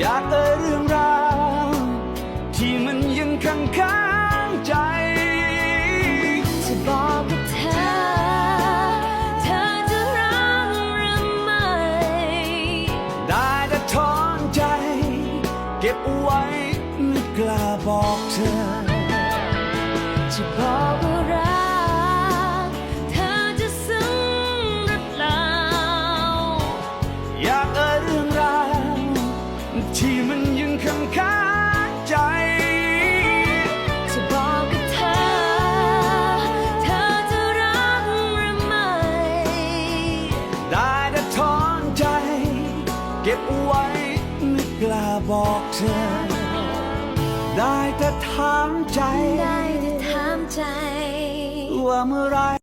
อยากเอ่ยเรื่องราว ที่มันยังค้างค้างใจ จะบอกกับเธอ เธอจะรักหรือไม่ ได้แต่ถอนใจ เก็บไว้ไม่กล้าบอกเธอ จะบอก ที่มันยังค้างคาใจ จะบอกกับเธอ เธอจะรักหรือไม่ ได้แต่ถอนใจ เก็บไว้ไม่กล้าบอกเธอ ได้แต่ถามใจ ได้แต่ถามใจ ว่าเมื่อไร